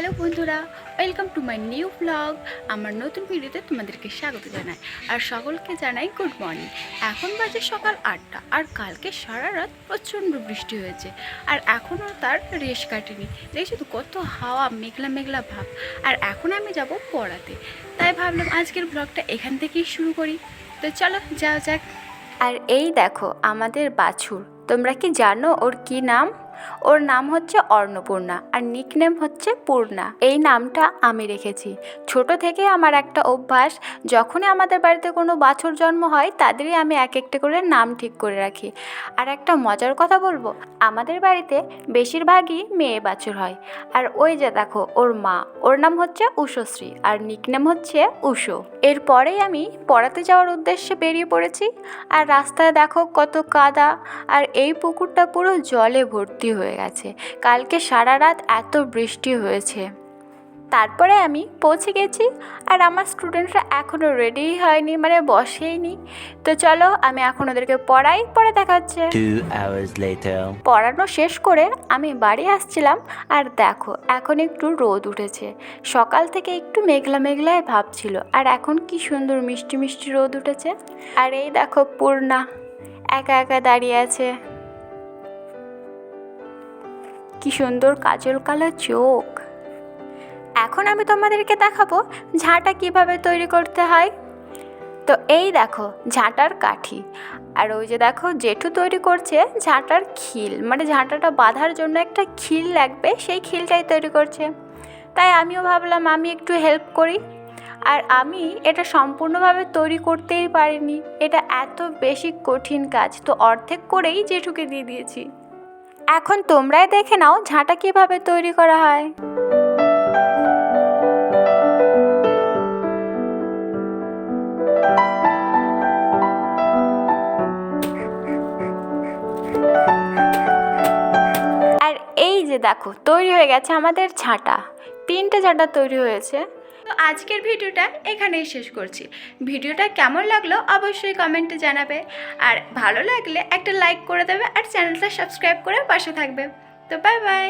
Hello বন্ধুরা welcome to my new blog আমার নতুন ভিডিওতে তোমাদেরকে স্বাগত জানাই, আর সকলকে জানাই গুড মর্নিং এখন বাজে সকাল আটটা, আর কালকে সারা রাত প্রচণ্ড বৃষ্টি হয়েছে, আর এখনও তার রেশ কাটেনি। দেখছি তো কত হাওয়া, মেঘলা মেঘলা ভাব, আর এখন আমি যাব পড়াতে। তাই ভাবলাম আজকের ব্লগটা এখান থেকেই শুরু করি। তো চলো যাওয়া যাক। আর এই দেখো আমাদের বাছুর, তোমরা কি জানো ওর কি নাম? ওর নাম হচ্ছে অর্ণপূর্ণা আর নিকনেম হচ্ছে পূর্ণা। এই নামটা আমি রেখেছি। ছোট থেকে আমার একটা অভ্যাস, যখনই আমাদের বাড়িতে কোনো বাছুর জন্ম হয়, তাদেরই আমি এক একটা করে নাম ঠিক করে রাখি। আর একটা মজার কথা বলব, আমাদের বাড়িতে বেশিরভাগই মেয়ে বাছুর হয়। আর ওই যে দেখো, ওর মা, ওর নাম হচ্ছে উষশ্রী আর নিকনেম হচ্ছে উষো। এরপরেই আমি পড়াতে যাওয়ার উদ্দেশ্যে বেরিয়ে পড়েছি। আর রাস্তায় দেখো কত কাদা, আর এই পুকুরটা পুরো জলে ভর্তি। হয়ে গেছে। কালকে সারা রাত এত বৃষ্টি হয়েছে। তারপরে আমি পৌঁছে গেছি আর আমার স্টুডেন্টরা এখনও রেডিই হয়নি মানে বসেইনি। তো চলো আমি এখন ওদেরকে পড়াই পরে দেখা হচ্ছে. পড়ানো শেষ করে আমি বাড়ি আসছিলাম আর দেখো এখন একটু রোদ উঠেছে। সকাল থেকে একটু মেঘলা মেঘলায় ভাব ছিল আর এখন কি সুন্দর মিষ্টি মিষ্টি রোদ উঠেছে। আর এই দেখো পূর্ণা একা একা দাঁড়িয়ে আছে। কি সুন্দর কাজল কালো চোখ। এখন আমি তোমাদেরকে দেখাবো ঝাঁটা কীভাবে তৈরি করতে হয়। তো এই দেখো, ঝাঁটার কাঠি। আর ওই যে দেখো, জেঠু তৈরি করছে ঝাঁটার খিল। মানে ঝাঁটাটা বাঁধার জন্য একটা খিল লাগবে, সেই খিলটাই তৈরি করছে। তাই আমিও ভাবলাম, আমি একটু হেল্প করি। আর আমি এটা সম্পূর্ণভাবে তৈরি করতেই পারিনি। এটা এত বেশি কঠিন কাজ। তো অর্ধেক করেই জেঠুকে দিয়ে দিয়েছি। এখন তোমরাই দেখে নাও ঝাঁটা কীভাবে তৈরি করা হয়। আর এই যে দেখো, তৈরি হয়ে গেছে আমাদের ঝাঁটা। তিনটে ঝাঁটা তৈরি হয়েছে। আজকের ভিডিওটা এখানেই শেষ করছি। ভিডিওটা কেমন লাগল অবশ্যই কমেন্টে জানাবে। আর ভালো লাগলে একটা লাইক করে দেবে আর চ্যানেলটা সাবস্ক্রাইব করে পাশে থাকবে। তো বাই বাই